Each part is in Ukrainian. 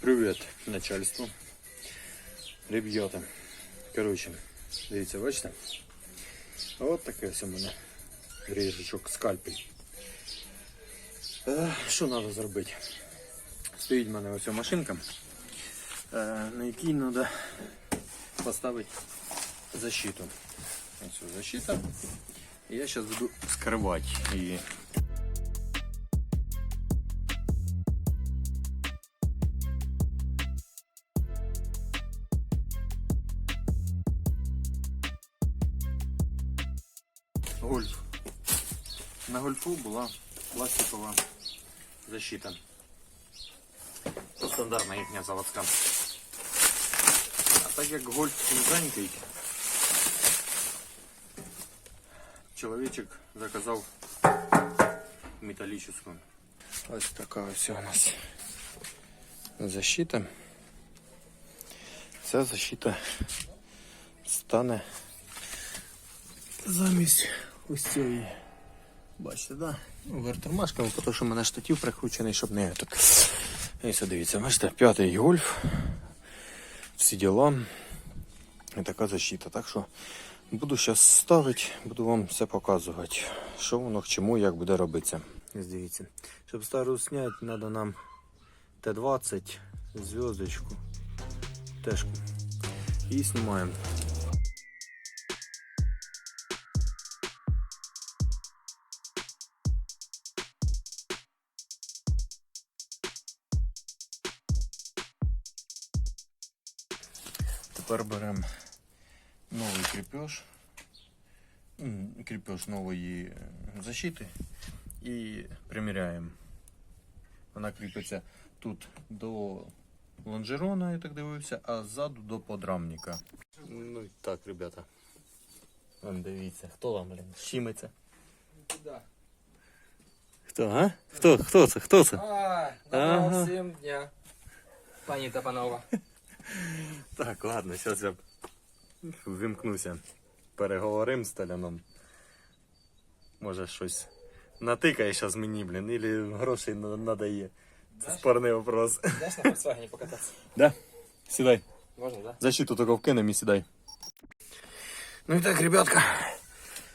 Привет, начальству. Ребята. Короче, дивіться, бачите? От таке ось у мене ріжечок скальпель. Е, Що треба зробити? Стоїть в мене ось ця машинка, е, на якій треба поставити защиту. Ось защита. І я зараз буду скривати її. На гольфу була пластикова защита. Це стандартна їхня заводська. А так як гольф низенький, чоловічок заказав металлическую. Ось така ось у нас защита. Ця защита стане замість ось цієї. Бачите, да? Ну, Вертурмашками, тому що в мене штатів прикручений, щоб не тут. І все дивіться, бачите, п'ятий гольф. Всі діла. І така защита. Так що буду зараз ставити, буду вам все показувати, що воно к чому, як буде робитися. Дивіться. Щоб стару зняти, треба нам Т-20, зв'язочку, тежку. І знімаємо. Тепер беремо новий кріпеж, кріпеж нової е, защити і приміряємо. Вона кріпиться тут до лонжерона, я так дивився, а ззаду до подрамника. Ну і так, ребята. Вон дивіться, хто вам, блін, щимиться? Да. Хто, а? Хто, хто це? Хто це? А, доброго Ага. всім дня. Пані та панова. Так, ладно, зараз я вимкнуся. Переговорим з Таляном. Може щось натикає зараз мені, блін, или грошей на- надає. Це спорний вопрос. Даш на Volkswagen покататися? Да? Сідай. Можна, да? Защиту тільки вкинем і сідай. Ну і так, ребятка.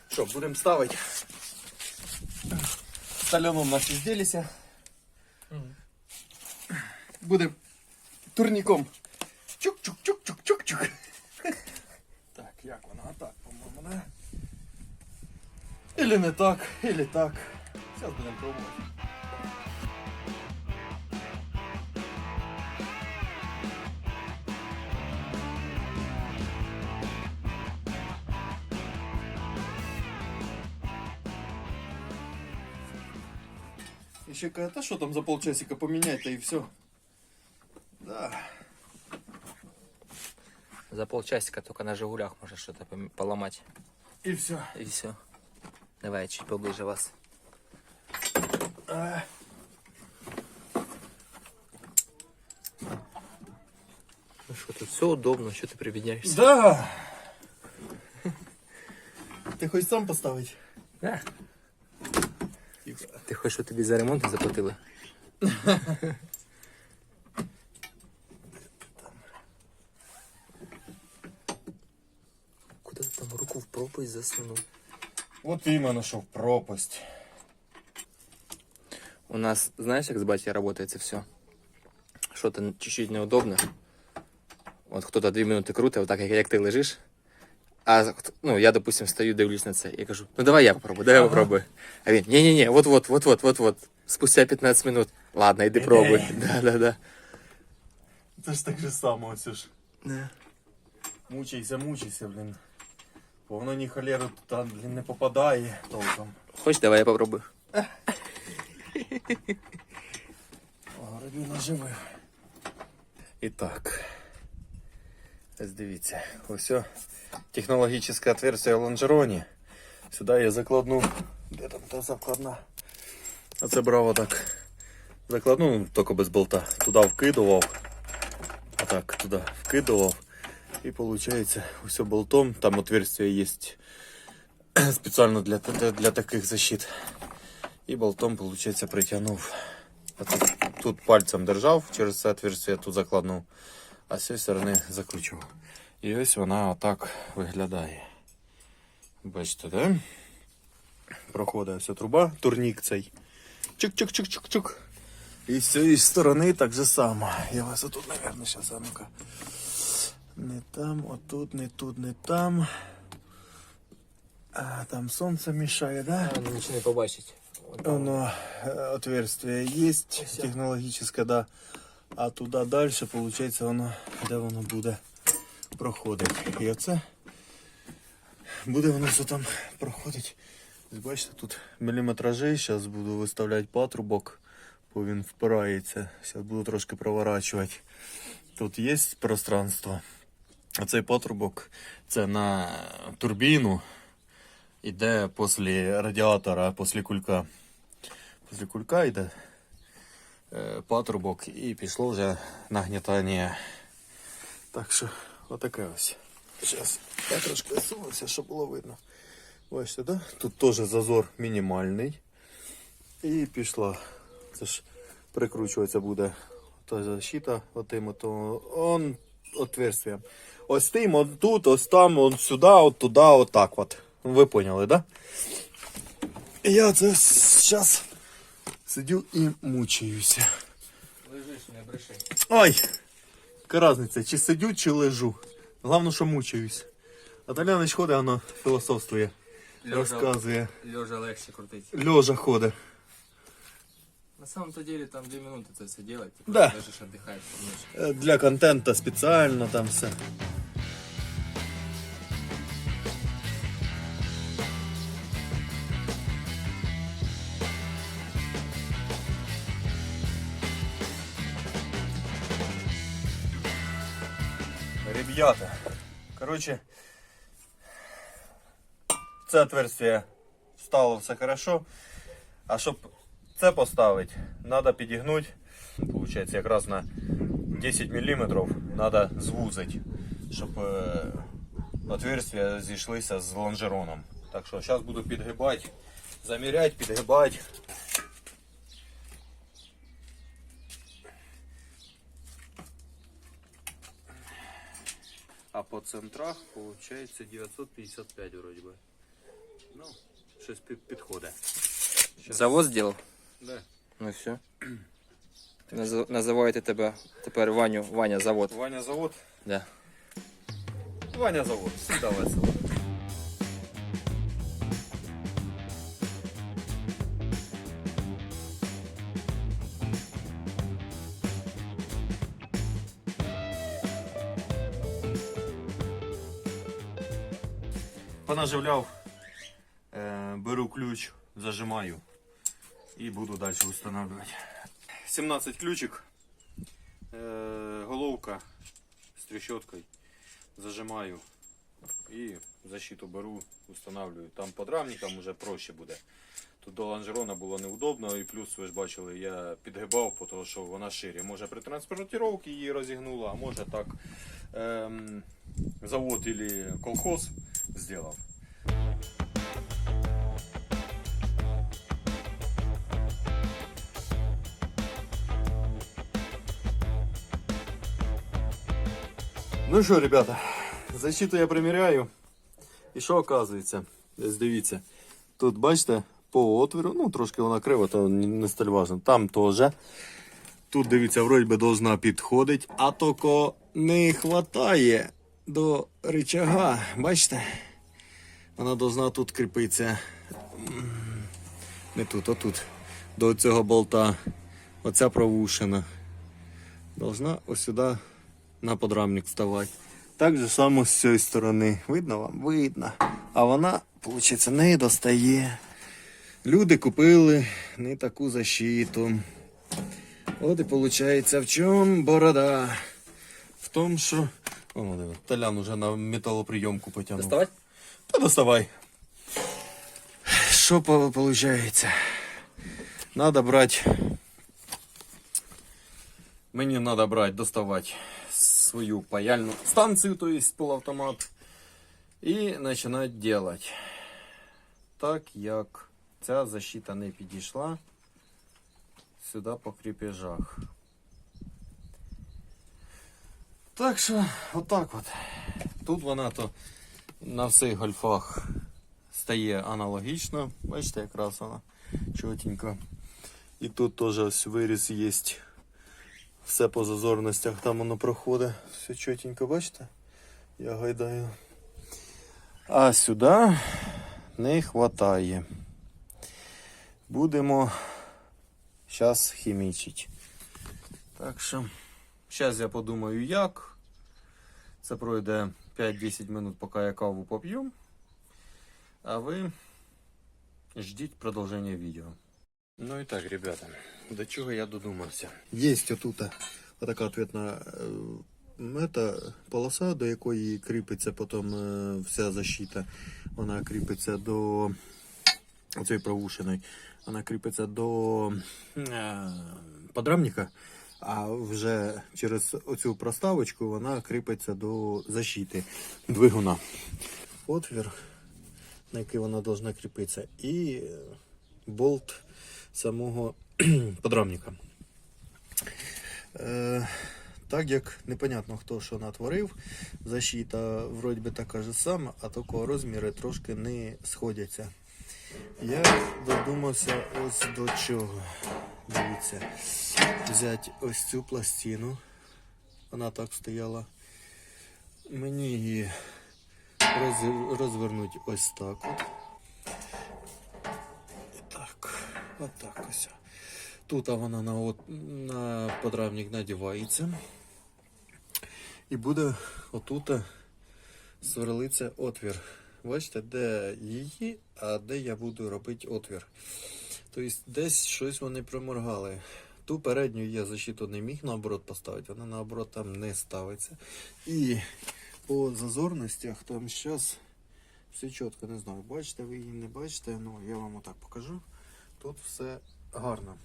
Що, будемо ставити. З Таляном наші зділися. Будемо турніком. Чук-чук-чук-чук-чук-чук. Так, як вона? Так, по-моєму, да? Или не так, или так. Зараз будемо пробувати. Еще какая-то, что там за полчасика поменять-то и все. За полчасика только на Жигулях можно что-то поломать. И все. И все. Давай я чуть поближе вас. Ну что, тут все удобно, что ты прибедняешься? Да. Ти хочеш сам поставити? Да. Ти хочеш, щоб тобі за ремонт не заплатили? там руку в пропасть засунув? От іменно, що в пропасть. У нас, знаешь, как с батей работает все? Что-то чуть-чуть неудобно. Вот кто-то две минуты крутит, вот так, як, як ти лежиш. А ну, я, допустим, стою, дивлюсь на це і кажу, ну давай я попробую, давай я попробую. А він, ні-ні-ні, вот-вот, вот-вот, вот-вот. Спустя 15 минут. Ладно, іди пробуй. Да-да-да. Це ж так же само, все ж. Мучайся, мучайся, блін. Бо воно ні холеру там, блін, не попадає толком. Хочеш, давай я попробую. О, родина живе. І так. Ось дивіться. Ось о, технологічне отверстие в лонжероні. Сюди я закладну. Де там та закладна? А це браво так. Закладну, ну, тільки без болта. Туди вкидував. А так, туди вкидував. І виходить, ось болтом. Там отверстие є спеціально для, для, для таких защит. І болтом, виходить, притягнув. А тут, тут пальцем держав через це отверстие, тут закладнув, а з цієї сторони закручував. І ось вона отак виглядає. Бачите, да? Проходить ось труба, турнік цей. Чук-чук-чук-чук-чук. І з цієї сторони так же само. Я вас отут, мабуть, зараз, а ну-ка. Не там, отут, не тут, не там. А, там сонце мішає, да? А, нічого не побачить. Оно, э, отверстие есть Ось. технологическое, да. А туди далі, виходить, воно, де воно буде проходити. І оце буде воно все там проходити. Бачите, тут міліметражі, зараз буду виставляти патрубок, бо він впирається. Зараз буду трошки проворачувати. Тут є пространство. Цей патрубок це на турбіну. Іде після радіатора, після кулька. Після кулька йде е, патрубок і пішло вже нагнітання. Так що, отаке ось. Зараз я трошки висунувся, щоб було видно. Бачите, да? Тут теж зазор мінімальний. І пішла. Це ж прикручуватися буде та защита отим, отверстием. Ось тим, от тут, ось там, от сюди, от туди, от так от. Ви поняли, да? І Я це зараз сидю і мучаюся. Лежиш, не бреши. Ой! Яка різниця, чи сидю, чи лежу. Головне, що мучаюсь. А Толяныч ходить, воно філософствує, розказує. Лежа легше крутить. Льожа ходить. На самом-то деле там 2 минуты это все делать. Ты Да. просто лежишь, отдыхаешь немножко. Е, Для контента спеціально там все. Ребята, короче, це отверстие встало все хорошо. А щоб це поставити, треба підігнути. Получається, якраз на 10 мм треба звузити, щоб е, отверстия зійшлися з лонжероном. Так що зараз буду підгибати, заміряти, підгибати. А по центрах получается 955 вроде бы. Ну, щось під, підходить. Завод сделал? Да. Ну все. Називаєте тебе тепер Ваню, Ваня завод. Ваня завод. Да. Ваня завод. Давай весело. Понаживляв, е, беру ключ, зажимаю і буду далі встановлювати. 17 ключик, е, головка з трещоткою зажимаю і защиту беру, устанавливаю. Там подрамником уже проще буде. Тут до лонжерона було неудобно, і плюс ви ж бачили, я підгибав, тому що вона шире. Може при транспортировці її розігнула, а може так ем, завод або колхоз зробив. Ну що, ребята, защиту я приміряю. І що оказується? Десь дивіться. Тут бачите, по отвору, ну трошки вона крива, то не столь важно. Там теж. Тут дивіться, вроді би должна підходить, а тільки не вистачає до рычага. Бачите? Вона должна тут кріпитися. Не тут, а тут. До цього болта. Оця провушена. Должна ось сюди на подрамник вставати. Так же само з цієї сторони. Видно вам? Видно. А вона, виходить, не достає. Люди купили не таку защиту. От і виходить, в чому борода? В тому, що. О, диви, Толян уже на металоприйомку потягнув. Доставать? Та доставай. Що виходить? Надо брати. Мені треба брати, доставати свою паяльну станцію, то есть полуавтомат, і починати робити. Так як ця защита не підійшла сюди по кріпежах. Так що, отак от. Тут вона то на всіх гольфах стає аналогічно. Бачите, якраз вона чотенько. І тут теж ось виріз є. Все по зазорностях там воно проходить. Все чотенько, бачите? Я гайдаю. А сюди не вистачає. Будемо зараз хімічити. Так що, зараз я подумаю, як. Це пройде 5-10 минут, поки я каву поп'ю. А ви ждіть продовження відео. Ну і так, ребята, до чого я додумався. Є отут така ответна мета, полоса, до якої кріпиться потім е, вся защита. Вона кріпиться до оцієї провушеної. Вона кріпиться до е, подрамника, а вже через оцю проставочку вона кріпиться до защити двигуна. Отвір, на який вона повинна кріпитися, і болт самого подрамника. Е, так як непонятно хто що натворив, защита вроді би така ж сама, а тільки розміри трошки не сходяться. Я додумався ось до чого. Дивіться, взяти ось цю пластину. Вона так стояла. Мені її роз- розвернути ось так от. І так, от ось. Тут вона на, от, на подрамник надівається. І буде отут сверлиться отвір. Бачите, де її, а де я буду робити отвір. Тобто десь щось вони проморгали. Ту передню я защиту не міг наоборот поставити, вона наоборот там не ставиться. І по зазорностях там зараз все чітко, не знаю, бачите ви її, не бачите, ну я вам отак покажу. Тут все гарно.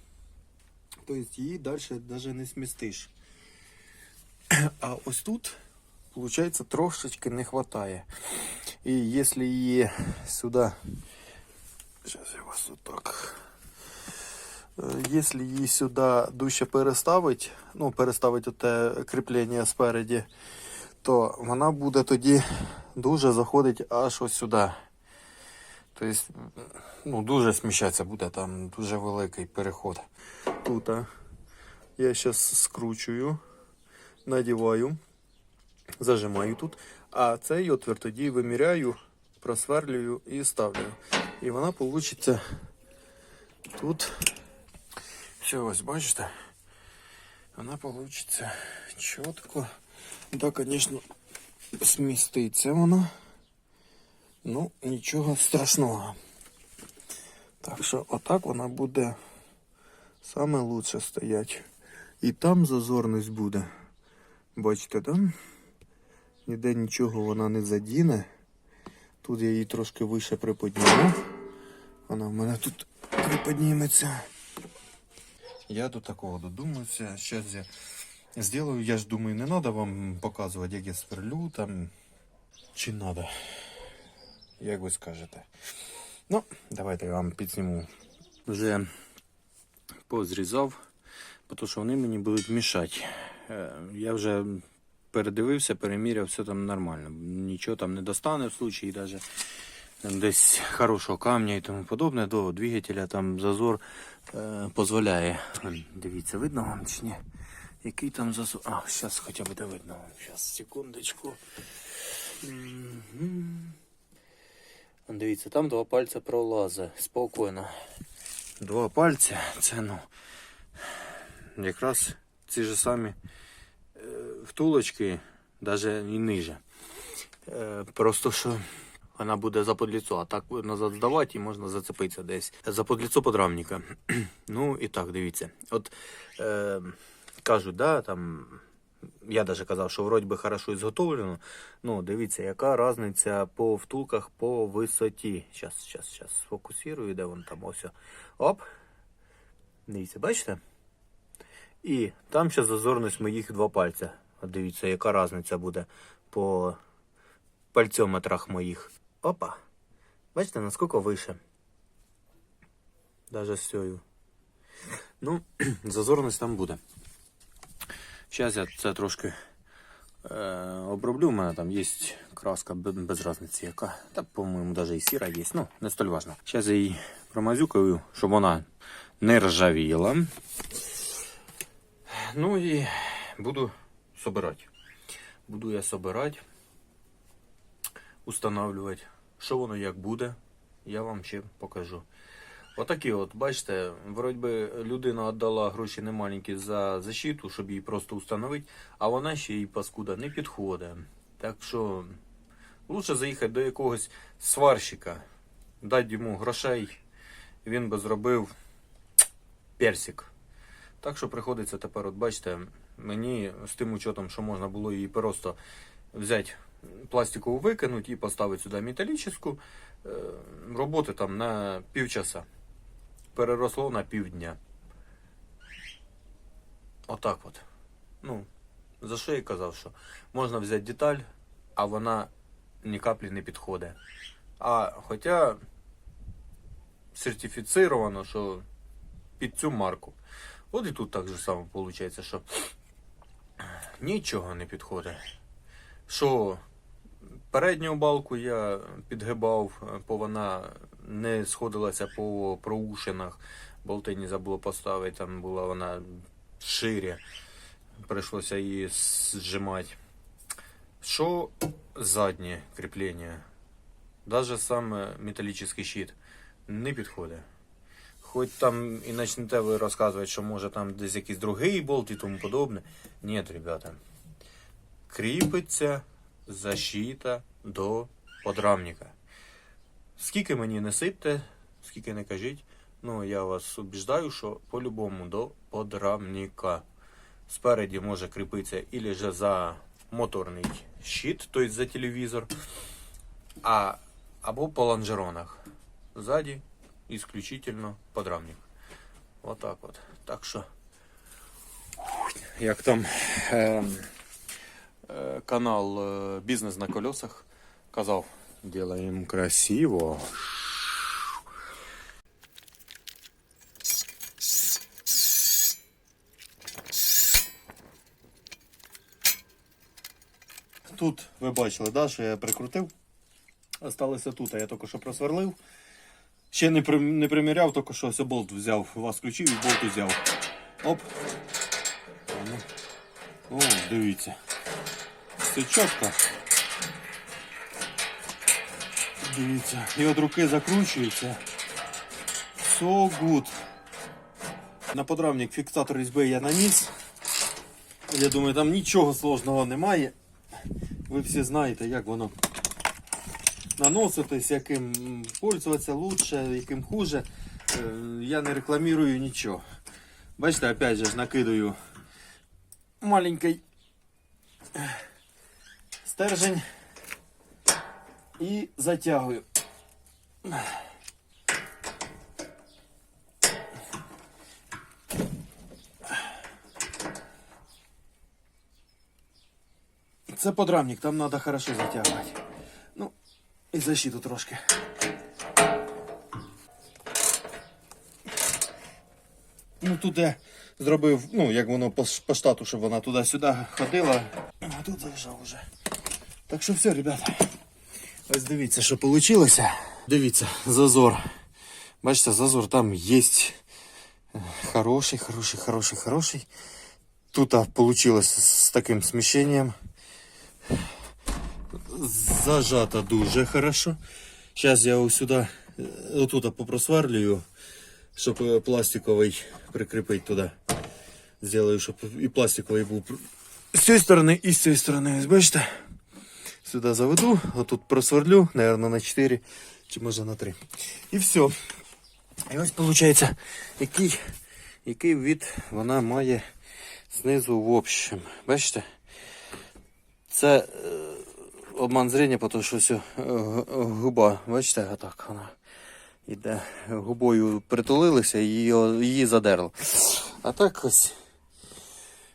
Тобто її далі навіть не смістиш. А ось тут, виходить, трошечки не вистачає. І якщо її сюди. Зараз я вас отак. Якщо її сюди дужче переставити, ну, переставити те кріплення спереді, то вона буде тоді дуже заходити аж ось сюди. Тобто, ну, дуже сміщатися буде, там дуже великий переход. Тут я зараз скручую, надіваю, зажимаю тут, а цей отвір тоді виміряю, просверлюю і ставлю. І вона вийде тут. Все, ось бачите, вона вийде чітко. Да, звісно, сміститься вона. Ну, нічого страшного. Так що отак вона буде саме лучше стоять. І там зазорність буде. Бачите, там? Ніде нічого вона не задіне. Тут я її трошки вище приподніму. Вона в мене тут приподніметься. Я до такого додумався. Зараз я зроблю. Я ж думаю, не треба вам показувати, як я сверлю там. Чи треба? Як ви скажете. Ну, давайте я вам підсніму. Вже позрізав, тому що вони мені будуть мішати. Е, Я вже передивився, переміряв, все там нормально. Нічого там не достане в случаї даже десь хорошого камня і тому подобне. До двигателя там зазор е, дозволяє. Дивіться, видно вам чи ні? Який там зазор? А, зараз хоча б буде видно. Зараз, секундочку. Дивіться, там два пальця пролазить. Спокійно. Два пальця, це ну. Якраз ці ж самі втулочки, навіть і ниже. Е, просто що вона буде за подліцо, а так назад здавати і можна зацепитися десь. За подліцо подрамника. ну і так, дивіться. От е, кажуть, да, там. Я даже казав, що вроді би хорошо ізготовлено. Ну, дивіться, яка різниця по втулках по висоті. Щас, щас, щас сфокусирую, де вон там ось. Оп. Дивіться, бачите? І там ще зазорність моїх два пальця. Дивіться, яка різниця буде по пальцьометрах моїх. Опа. Бачите, наскільки вище. Даже з цією. Ну, зазорність там буде. Зараз я це трошки е, оброблю. У мене там є краска без різниці яка. Та, по-моєму, навіть і сіра є. Ну, не столь важно. Зараз я її промазюкаю, щоб вона не ржавіла. Ну і буду собирати. Буду я собирати, устанавливати. Що воно як буде, я вам ще покажу. Отакі от, бачите, вроді людина віддала гроші немаленькі за защиту, щоб її просто установити, а вона ще їй паскуда не підходить. Так що лучше заїхати до якогось сварщика, дати йому грошей, він би зробив персик. Так що приходиться тепер, от бачите, мені з тим учетом, що можна було її просто взяти пластикову викинути і поставити сюди металічну, е, роботи там на півчаса. Переросло на півдня. Отак от. Ну, за що я казав, що можна взяти деталь, а вона ні каплі не підходить. А хоча сертифіцировано, що під цю марку. От і тут так же само виходить, що нічого не підходить. Що передню балку я підгибав, бо вона не сходилася по проушинах. Болти не забуло поставити, там була вона шире. Прийшлося її зжимати. Що заднє кріплення? Даже сам металічний щит не підходить. Хоч там і почнете ви розказувати, що може там десь якийсь другий болт і тому подобне. Ні, ребята. Кріпиться защита до подрамника. Скільки мені не сипте, скільки не кажіть, ну я вас убіждаю, що по-любому до подрамника. Спереді може кріпитися ілі же за моторний щит, тобто за телевізор, а, або по лонжеронах. Ззаді исключительно подрамник. Вот так вот. Так що. Як там е, е, канал е, Бізнес на колесах казав, делаем красиво. Тут ви бачили, да, що я прикрутив. Осталося тут, а я тільки що просверлив. Ще не, при, не приміряв, тільки що ось болт взяв, вас включив і болт взяв. Оп. Ну. О, дивіться. Все чітко. Дивіться. І от руки закручуються. So good. На подрамник фіксатор різьби я наніс. Я думаю, там нічого сложного немає. Ви всі знаєте, як воно наноситись, яким пользуватися лучше, яким хуже. Е, Я не рекламірую нічого. Бачите, опять же накидаю маленький е, стержень і затягую. Це подрамник, там треба хорошо затягувати. Ну, і защиту трошки. Ну тут я зробив, ну, як воно по, ш- по штату, щоб вона туди-сюди ходила. А тут зайшов уже. Так що все, ребята. Ось дивіться, що вийшло. Дивіться, зазор. Бачите, зазор там є хороший, хороший, хороший, хороший. Тут вийшло з таким сміщенням. Зажато дуже хорошо. Сейчас я ось сюди, е, отут попросверлюю, щоб е, пластиковий прикріпити туди. Сделаю, щоб і пластиковий був з цієї сторони і з цієї сторони. Ось бачите? Сюди заведу, отут просверлю, наверное, на 4 чи може на 3. І все. І ось виходить, який, який від вона має знизу в общем. Бачите? Це е, обман зрення, тому що все, губа, бачите, отак вона іде. Губою притулилися і її, її задерло. А так ось,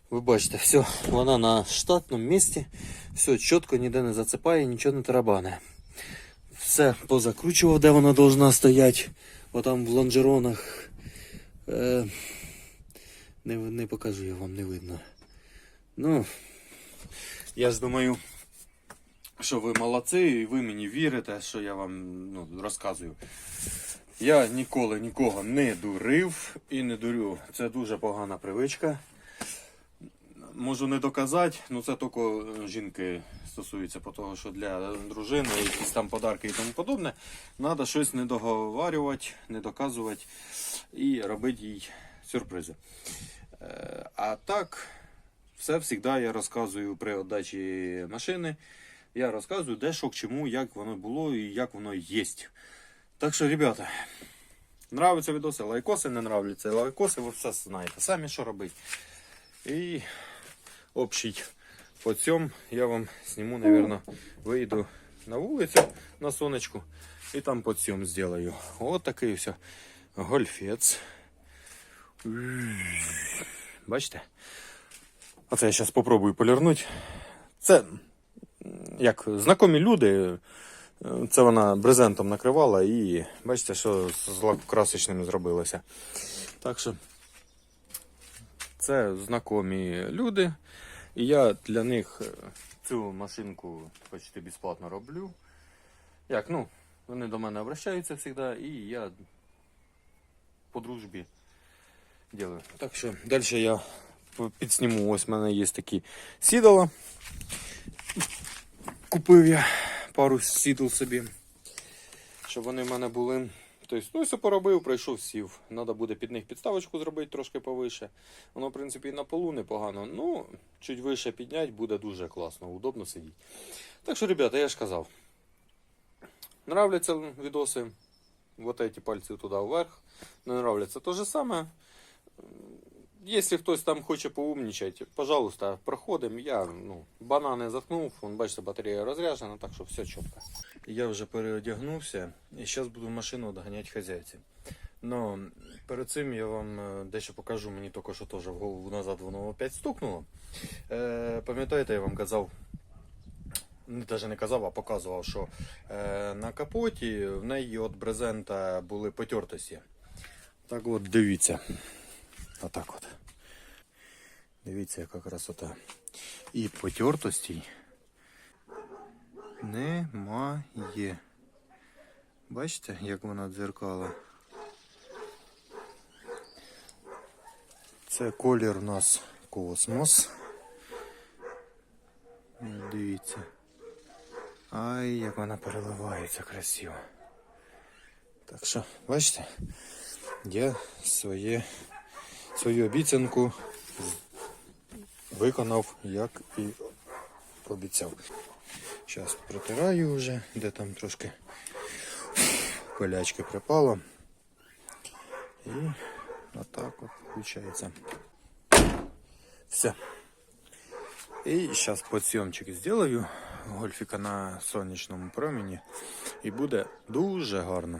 ви бачите, все, вона на штатному місці, все чітко, ніде не зацепає, нічого не тарабане. Все позакручував, де вона повинна стояти. Отам в лонжеронах. Е, Не, не покажу я вам, не видно. Ну, я ж думаю, що ви молодці, і ви мені вірите, що я вам ну, розказую. Я ніколи нікого не дурив і не дурю. Це дуже погана привичка. Можу не доказати, ну це тільки е, жінки стосується, того, що для дружини якісь там подарки і тому подобне, треба щось не договарювати, не доказувати і робити їй сюрпризи. Е, А так, все завжди я розказую при віддачі машини. Я розказую, де що к чому, як воно було і як воно є. Так що, ребята, нравиться відоси, лайкоси не нравляться. Лайкоси, ви все знаєте, самі що робити. І общий по цьому я вам сниму, наверное, вийду на вулицю на сонечку і там по цьому зроблю. От такий все гольфець. Бачите? Оце я зараз спробую полірнути. Це як знайомі люди. е, Це вона брезентом накривала і бачите, що з лакокрасочним зробилося. Так що це знайомі люди. І я для них е, цю машинку почти безплатно роблю. Як, ну, вони до мене обращаються завжди, і я по дружбі делаю. Так що далі я підсніму. Ось в мене є такі сідала. Купив я пару сідал собі, щоб вони в мене були. Тобто, ну, все поробив, пройшов, сів. Треба буде під них підставочку зробити трошки повише. Воно, в принципі, і на полу непогано. Ну, чуть вище підняти буде дуже класно, удобно сидіти. Так що, ребята, я ж казав. Нравляться відоси. Вот эти пальці туди вверх. Не нравляться то же саме. Якщо хтось там хоче поумнічати, пожалуйста, проходимо. Я ну, банани заткнув, вон, бачите, батарея розряджена, так що все чітко. Я вже переодягнувся і зараз буду машину доганяти хазяйці. Но перед цим я вам е, дещо покажу, мені тільки що теж в голову назад воно опять стукнуло. Е, пам'ятаєте, я вам казав, навіть не казав, а показував, що е, на капоті в неї від брезента були потертості. Так от дивіться. Отак от. Дивіться, яка красота. І потертостей немає. Бачите, як вона дзеркала? Це колір у нас космос. Дивіться. Ай, як вона переливається красиво. Так що, бачите, я своє, свою обіцянку виконав, як і обіцяв. Зараз протираю вже, де там трошки колячки припало. І отак от виходить. Все. І зараз подсйомчик зроблю гольфіка на сонячному промені. І буде дуже гарно.